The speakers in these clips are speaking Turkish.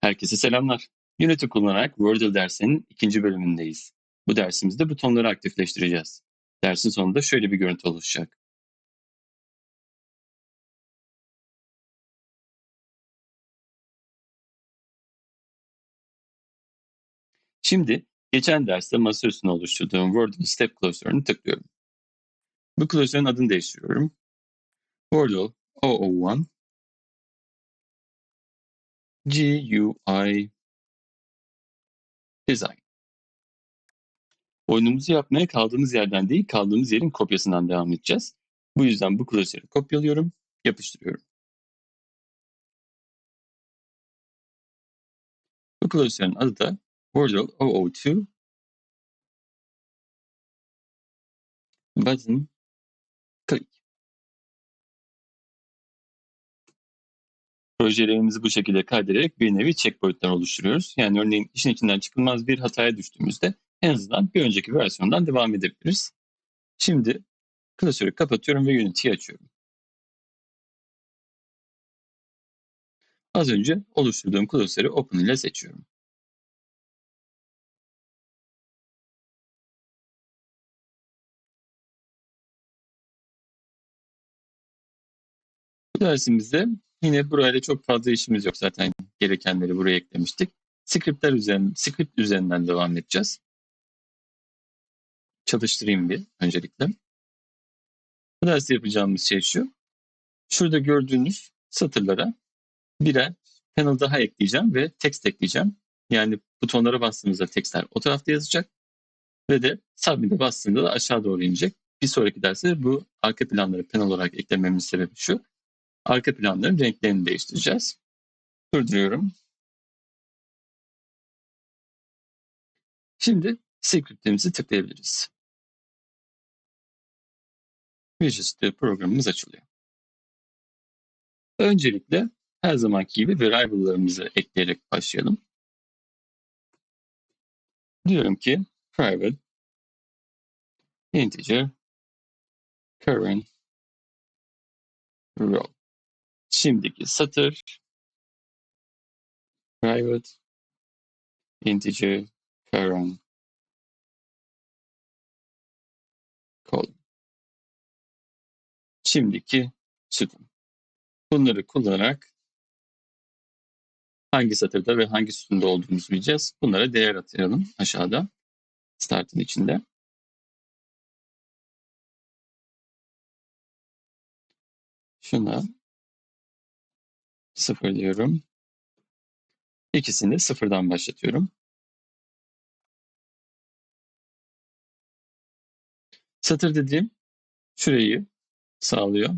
Herkese selamlar. Unity kullanarak Wordle dersinin ikinci bölümündeyiz. Bu dersimizde butonları aktifleştireceğiz. Dersin sonunda şöyle bir görüntü oluşacak. Şimdi geçen derste masa oluşturduğum Wordle Step Closer'ını tıklıyorum. Bu Closer'ın adını değiştiriyorum. Wordle 001 GUI Design. Oyunumuzu yapmaya kaldığımız yerden değil, kaldığımız yerin kopyasından devam edeceğiz. Bu yüzden bu klasörü kopyalıyorum, yapıştırıyorum. Bu klasörün adı da Wordle 002 Button Projelerimizi bu şekilde kaydederek bir nevi checkpointler oluşturuyoruz. Yani örneğin işin içinden çıkılmaz bir hataya düştüğümüzde en azından bir önceki versiyondan devam edebiliriz. Şimdi klasörü kapatıyorum ve Unity'yi açıyorum. Az önce oluşturduğum klasörü Open ile seçiyorum. Bu dersimizde yine burayla çok fazla işimiz yok zaten gerekenleri buraya eklemiştik. Scriptler üzerinden, script üzerinden devam edeceğiz. Çalıştırayım bir öncelikle. Bu derste yapacağımız şey şu. Şurada gördüğünüz satırlara birer panel daha ekleyeceğim ve text ekleyeceğim. Yani butonlara bastığımızda tekstler o tarafta yazacak ve de submit'e bastığında da aşağı doğru inecek. Bir sonraki derste bu arka planları panel olarak eklememin sebebi şu. Arka planların renklerini değiştireceğiz. Durduruyorum. Şimdi scriptimizi tıklayabiliriz. Visual Studio programımız açılıyor. Öncelikle her zamanki gibi variable'larımızı ekleyerek başlayalım. Diyorum ki private integer current row. Şimdiki satır private integer current column. Şimdiki sütun. Bunları kullanarak hangi satırda ve hangi sütunda olduğumuzu bileceğiz. Bunlara değer atayalım aşağıda startın içinde. Şuna sıfır diyorum. İkisini sıfırdan başlatıyorum. Satır dediğim şurayı sağlıyor.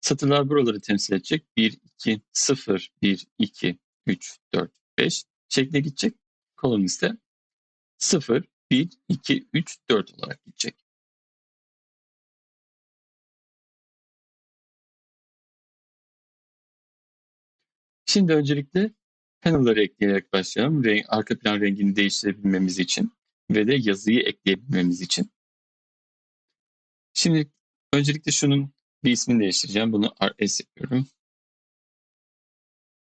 Satırlar buraları temsil edecek. 1, 2, 0, 1, 2, 3, 4, 5 şekline gidecek. Kolon ise 0, 1, 2, 3, 4 olarak gidecek. Şimdi öncelikle panel'ları ekleyerek başlayalım. Renk, arka plan rengini değiştirebilmemiz için ve de yazıyı ekleyebilmemiz için. Şimdi öncelikle şunun bir ismini değiştireceğim. Bunu RS yapıyorum.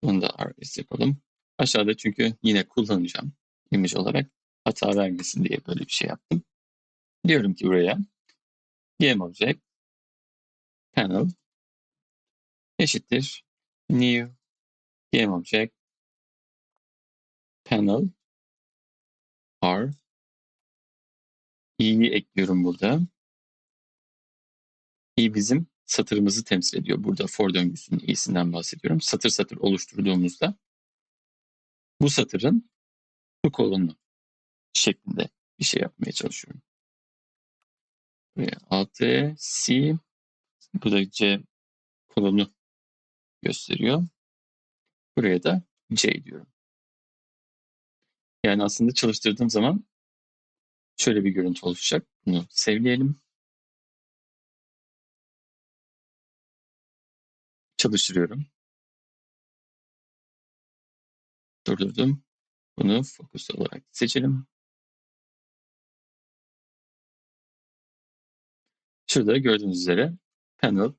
Bunu da RS yapalım. Aşağıda çünkü yine kullanacağım image olarak. Hata vermesin diye böyle bir şey yaptım. Diyorum ki buraya game object panel eşittir new game object panel r i'yi ekliyorum burada. i bizim satırımızı temsil ediyor. Burada for döngüsünün i'sinden bahsediyorum. Satır satır oluşturduğumuzda bu satırın bu kolonu şeklinde bir şey yapmaya çalışıyorum. Buraya alt C bu da C kolonu gösteriyor. Buraya da C diyorum. Yani aslında çalıştırdığım zaman şöyle bir görüntü oluşacak. Bunu sevleyelim. Çalıştırıyorum. Durdurdum. Bunu fokus olarak seçelim. Şurada gördüğünüz üzere panel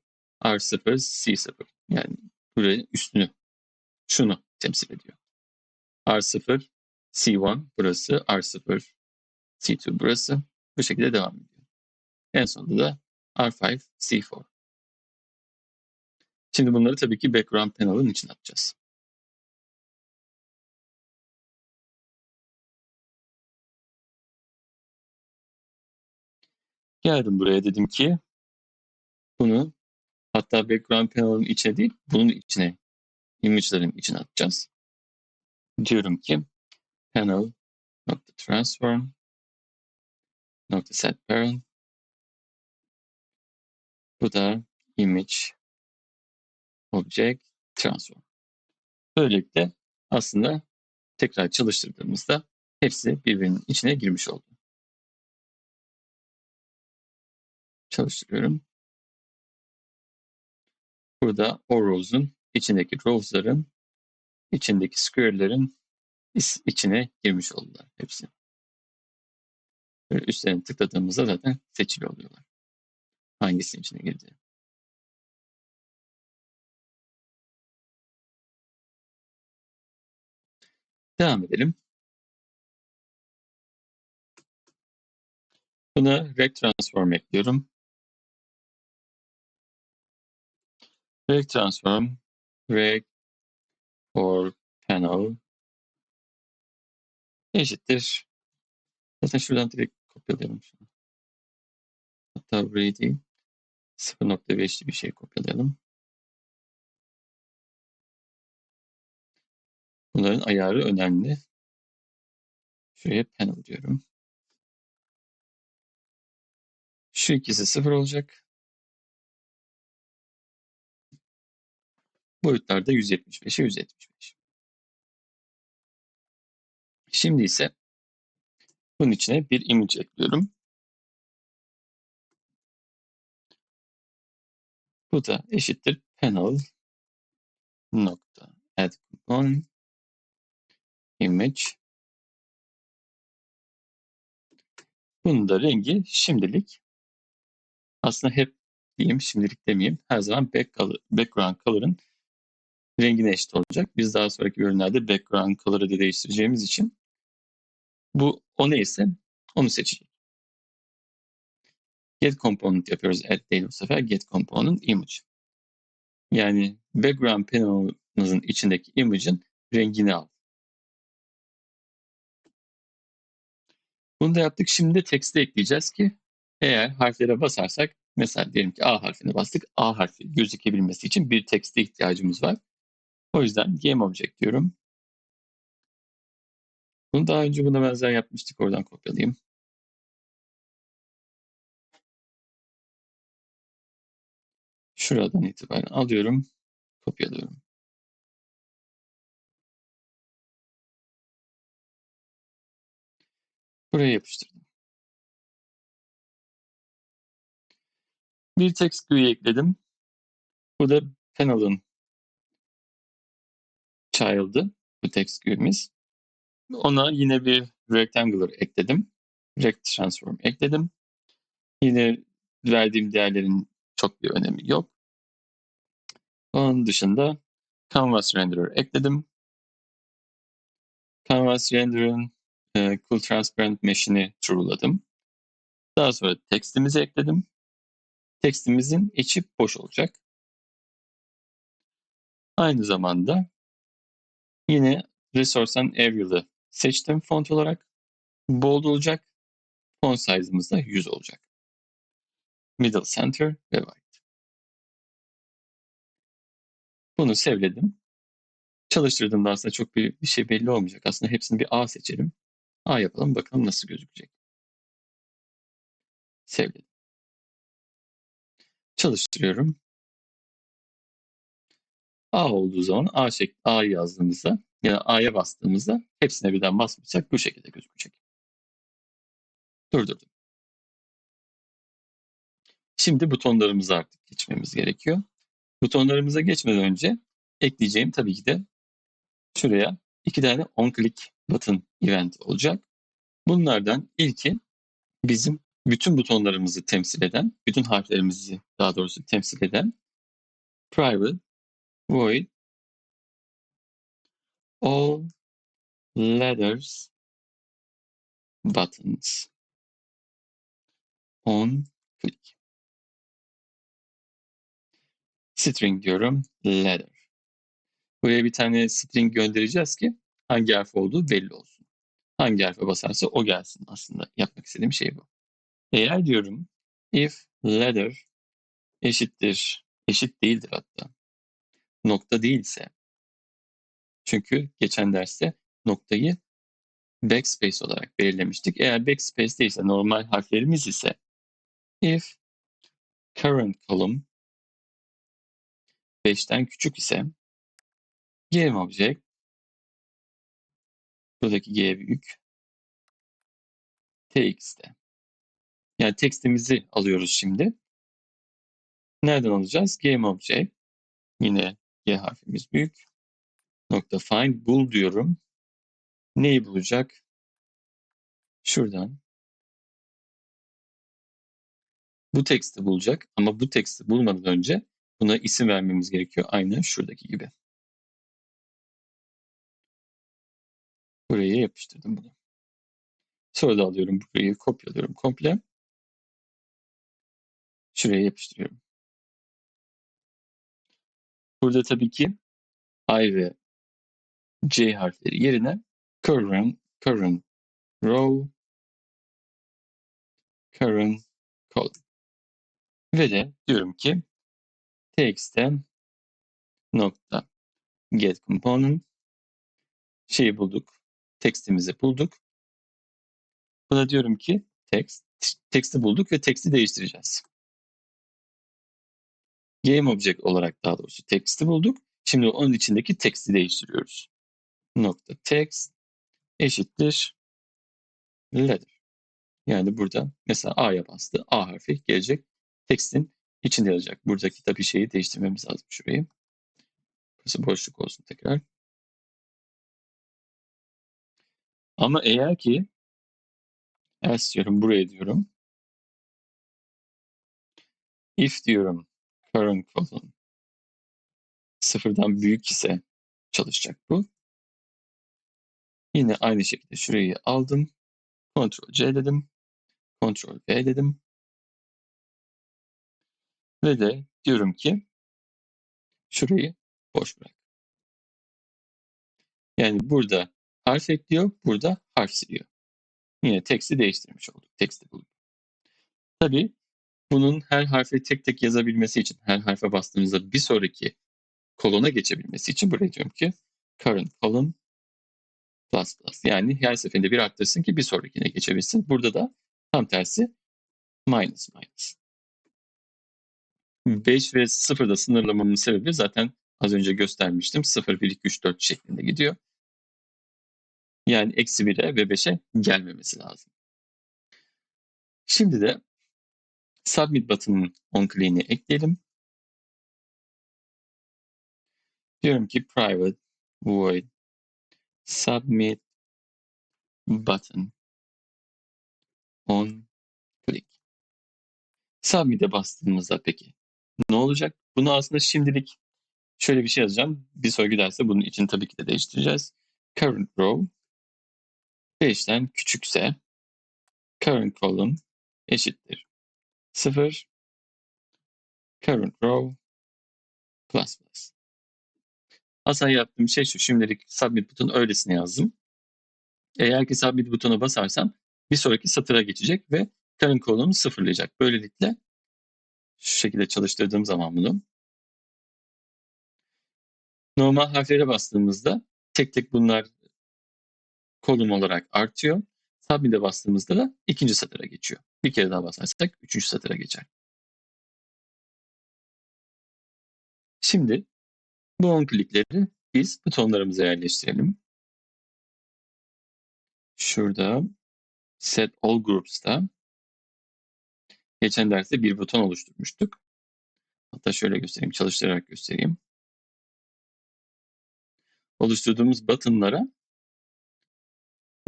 R0 C0 yani buraya üstünü şunu temsil ediyor. R0, C1 burası, R0, C2 burası. Bu şekilde devam ediyor. En sonunda da R5, C4. Şimdi bunları tabii ki background panel'ın içine atacağız. Geldim buraya dedim ki bunu hatta background panel'ın içine değil bunun içine image'ların içine atacağız. Diyorum ki panel nokta transform nokta set parent bu da image object transform. Böylelikle aslında tekrar çalıştırdığımızda hepsi birbirinin içine girmiş oldu. Çalıştırıyorum. Burada o rows'un içindeki rows'ların içindeki square'lerin içine girmiş oldular hepsi. Böyle üstlerine tıkladığımızda zaten seçili oluyorlar. Hangisinin içine girdiği. Devam edelim. Buna rect transform ekliyorum. Rect transform rect or panel eşittir. Zaten şuradan direkt kopyalayalım şunu. Hatta burayı değil. 0.5'li bir şey kopyalayalım. Bunların ayarı önemli. Şuraya panel diyorum. Şu ikisi sıfır olacak. Boyutlar da 175'e 175. Şimdi ise bunun içine bir image ekliyorum. Bu da eşittir panel nokta add component image. Bunun da rengi şimdilik aslında hep diyeyim şimdilik demeyeyim. Her zaman background color'ın rengine eşit olacak. Biz daha sonraki bölümlerde background color'ı da değiştireceğimiz için bu o neyse onu seçecek. Get component yapıyoruz. Add değil bu sefer. Get component image. Yani background panel'ınızın içindeki image'ın rengini al. Bunu da yaptık. Şimdi de text'e ekleyeceğiz ki eğer harflere basarsak mesela diyelim ki A harfine bastık. A harfi gözükebilmesi için bir text'e ihtiyacımız var. O yüzden game object diyorum. Bunu daha önce buna benzer yapmıştık. Oradan kopyalayayım. Şuradan itibaren alıyorum. Kopyalıyorum. Buraya yapıştırdım. Bir text GUI ekledim. Bu da panel'ın child'ı. Bu text GUI'miz. Ona yine bir rectangular ekledim. Rect transform ekledim. Yine verdiğim değerlerin çok bir önemi yok. Onun dışında canvas renderer ekledim. Canvas renderer'ın e, cool transparent mesh'ini true'ladım. Daha sonra tekstimizi ekledim. Tekstimizin içi boş olacak. Aynı zamanda yine Resource'dan Arial'ı seçtim font olarak. Bold olacak. Font size'ımız da 100 olacak. Middle Center ve White. Bunu sevledim. Çalıştırdığımda aslında çok bir, bir şey belli olmayacak. Aslında hepsini bir A seçelim. A yapalım bakalım nasıl gözükecek. Sevledim. Çalıştırıyorum. A olduğu zaman A şek A'yı yazdığımızda ya da A'ya bastığımızda hepsine birden basmışsak bu şekilde gözükecek. Durdurdum. Şimdi butonlarımıza artık geçmemiz gerekiyor. Butonlarımıza geçmeden önce ekleyeceğim tabii ki de şuraya iki tane on click button event olacak. Bunlardan ilki bizim bütün butonlarımızı temsil eden, bütün harflerimizi daha doğrusu temsil eden private void all letters buttons on click. String diyorum letter. Buraya bir tane string göndereceğiz ki hangi harf olduğu belli olsun. Hangi harfe basarsa o gelsin aslında. Yapmak istediğim şey bu. Eğer diyorum if letter eşittir, eşit değildir hatta. Nokta değilse. Çünkü geçen derste noktayı backspace olarak belirlemiştik. Eğer backspace değilse normal harflerimiz ise if current column 5'ten küçük ise game object buradaki g büyük txt'te. Yani tekstimizi alıyoruz şimdi. Nereden alacağız? Game object yine g harfimiz büyük. Nokta find bul diyorum. Neyi bulacak? Şuradan. Bu teksti bulacak ama bu teksti bulmadan önce buna isim vermemiz gerekiyor. Aynı şuradaki gibi. Buraya yapıştırdım bunu. Sonra da alıyorum burayı kopyalıyorum komple. Şuraya yapıştırıyorum. Burada tabii ki I ve C harfleri yerine current, current row, current column. Ve de diyorum ki txt'te nokta get component şeyi bulduk. Tekstimizi bulduk. Buna diyorum ki text, teksti bulduk ve teksti değiştireceğiz. Game object olarak daha doğrusu teksti bulduk. Şimdi onun içindeki teksti değiştiriyoruz. Nokta text eşittir letter. Yani burada mesela A'ya bastı. A harfi gelecek. Tekstin içinde yazacak. Buradaki tabii şeyi değiştirmemiz lazım şurayı. Burası boşluk olsun tekrar. Ama eğer ki else diyorum buraya diyorum. If diyorum current column sıfırdan büyük ise çalışacak bu. Yine aynı şekilde şurayı aldım. Ctrl C dedim. Ctrl V dedim. Ve de diyorum ki şurayı boş bırak. Yani burada harf ekliyor, burada harf siliyor. Yine teksti değiştirmiş olduk. Teksti bulup. Tabii bunun her harfi tek tek yazabilmesi için, her harfe bastığımızda bir sonraki kolona geçebilmesi için buraya diyorum ki current column plus plus. Yani her seferinde bir arttırsın ki bir sonrakine geçebilsin. Burada da tam tersi minus minus. 5 ve 0'da sınırlamamın sebebi zaten az önce göstermiştim. 0, 1, 2, 3, 4 şeklinde gidiyor. Yani eksi 1'e ve 5'e gelmemesi lazım. Şimdi de submit buton'un on click'ini ekleyelim. Diyorum ki private void submit button on click. Submit'e bastığımızda peki ne olacak? Bunu aslında şimdilik şöyle bir şey yazacağım. Bir sonraki derste bunun için tabii ki de değiştireceğiz. Current row 5'ten küçükse current column eşittir 0 current row plus plus. Aslında yaptığım şey şu. Şimdilik submit butonu öylesine yazdım. Eğer ki submit butona basarsam bir sonraki satıra geçecek ve current column'u sıfırlayacak. Böylelikle şu şekilde çalıştırdığım zaman bunu normal harflere bastığımızda tek tek bunlar kolum olarak artıyor. Submit'e bastığımızda da ikinci satıra geçiyor. Bir kere daha basarsak üçüncü satıra geçer. Şimdi bu on klikleri biz butonlarımıza yerleştirelim. Şurada Set All Groups'ta geçen derste bir buton oluşturmuştuk. Hatta şöyle göstereyim, çalıştırarak göstereyim. Oluşturduğumuz buttonlara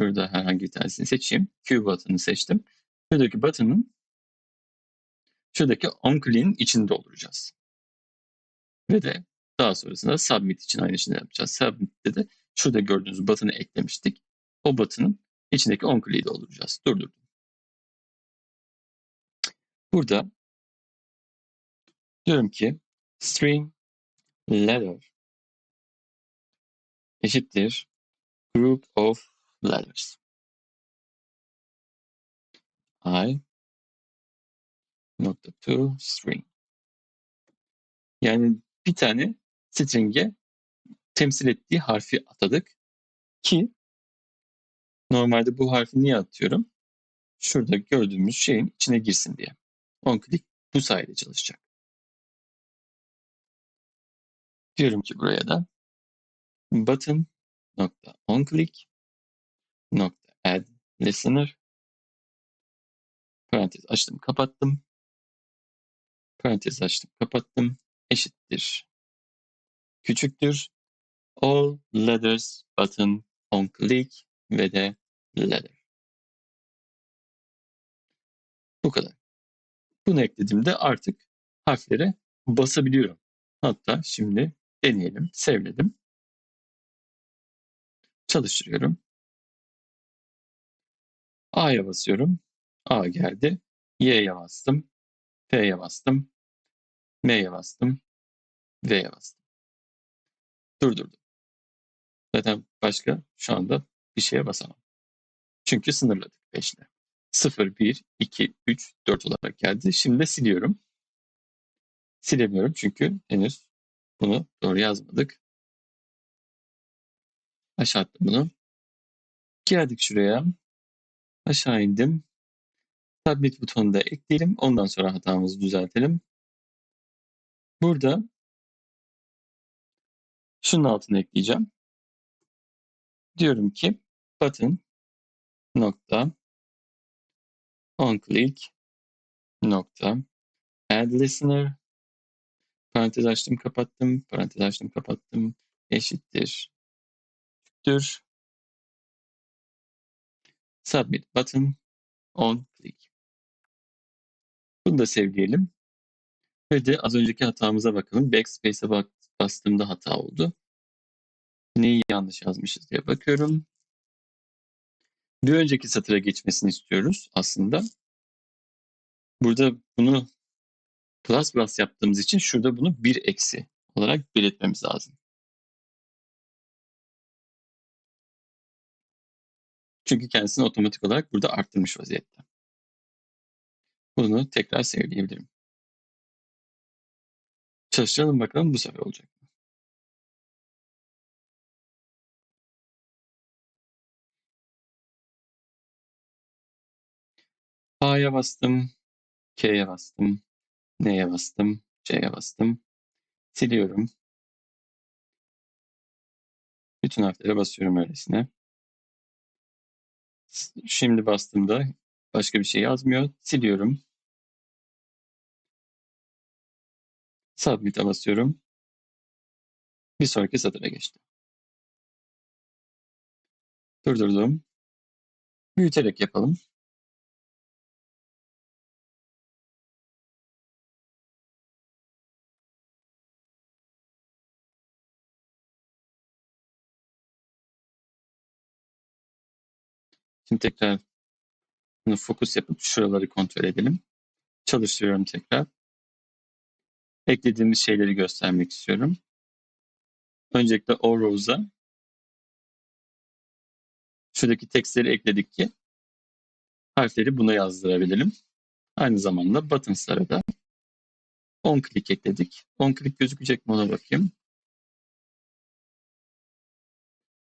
Şurada herhangi bir tanesini seçeyim. Q button'ı seçtim. Şuradaki button'ın şuradaki on click'in içinde dolduracağız. Ve de daha sonrasında submit için aynı şeyi yapacağız. Submit'te de Şurada gördüğünüz button'ı eklemiştik. O button'ın içindeki on click'i dolduracağız. Durdurdum. Burada diyorum ki string letter eşittir group of letters. I nokta to string. Yani bir tane string'e temsil ettiği harfi atadık ki normalde bu harfi niye atıyorum? Şurada gördüğümüz şeyin içine girsin diye. On click bu sayede çalışacak. Diyorum ki buraya da button nokta on click nokta add listener parantez açtım kapattım parantez açtım kapattım eşittir küçüktür all letters button on click ve de letter. Bu kadar. Bunu eklediğimde artık harflere basabiliyorum. Hatta şimdi deneyelim. Sevledim. Çalıştırıyorum. A'ya basıyorum. A geldi. Y'ye bastım. F'ye bastım. M'ye bastım. V'ye bastım. Durdurdum. Zaten başka şu anda bir şeye basamam. Çünkü sınırladık 5 ile. 0, 1, 2, 3, 4 olarak geldi. Şimdi de siliyorum. Silemiyorum çünkü henüz bunu doğru yazmadık. Aşağı attım bunu. Geldik şuraya. Aşağı indim. Submit butonunu da ekleyelim. Ondan sonra hatamızı düzeltelim. Burada şunun altına ekleyeceğim. Diyorum ki button nokta on click nokta add listener parantez açtım kapattım parantez açtım kapattım eşittir küçüktür submit button on click bunu da sevleyelim ve de az önceki hatamıza bakalım. Backspace'e bastığımda hata oldu. Neyi yanlış yazmışız diye bakıyorum. Bir önceki satıra geçmesini istiyoruz aslında. Burada bunu plus plus yaptığımız için şurada bunu bir eksi olarak belirtmemiz lazım. Çünkü kendisini otomatik olarak burada arttırmış vaziyette. Bunu tekrar sevleyebilirim. Çalıştıralım bakalım bu sefer olacak? A'ya bastım, K'ye bastım, N'ye bastım, C'ye bastım. Siliyorum. Bütün harflere basıyorum öylesine. Şimdi bastığımda başka bir şey yazmıyor. Siliyorum. Submit'e basıyorum. Bir sonraki satıra geçti. Durdurdum. Büyüterek yapalım. Şimdi tekrar bunu fokus yapıp şuraları kontrol edelim. Çalıştırıyorum tekrar. Eklediğimiz şeyleri göstermek istiyorum. Öncelikle o rows'a şuradaki tekstleri ekledik ki harfleri buna yazdırabilelim. Aynı zamanda buttons'lara da 10 click ekledik. 10 click gözükecek mi ona bakayım.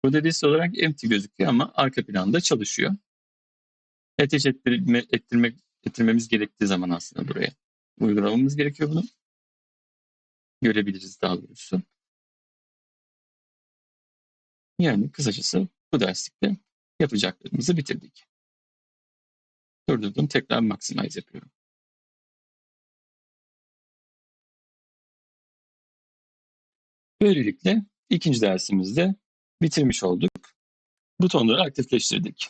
Burada liste olarak empty gözüküyor ama arka planda çalışıyor. Ateş ettirme, ettirmek, ettirmemiz gerektiği zaman aslında buraya uygulamamız gerekiyor bunu. Görebiliriz daha doğrusu. Yani kısacası bu derslikte yapacaklarımızı bitirdik. Durdurdum tekrar maximize yapıyorum. Böylelikle ikinci dersimizde bitirmiş olduk. Butonları aktifleştirdik.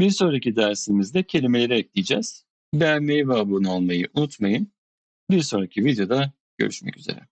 Bir sonraki dersimizde kelimeleri ekleyeceğiz. Beğenmeyi ve abone olmayı unutmayın. Bir sonraki videoda görüşmek üzere.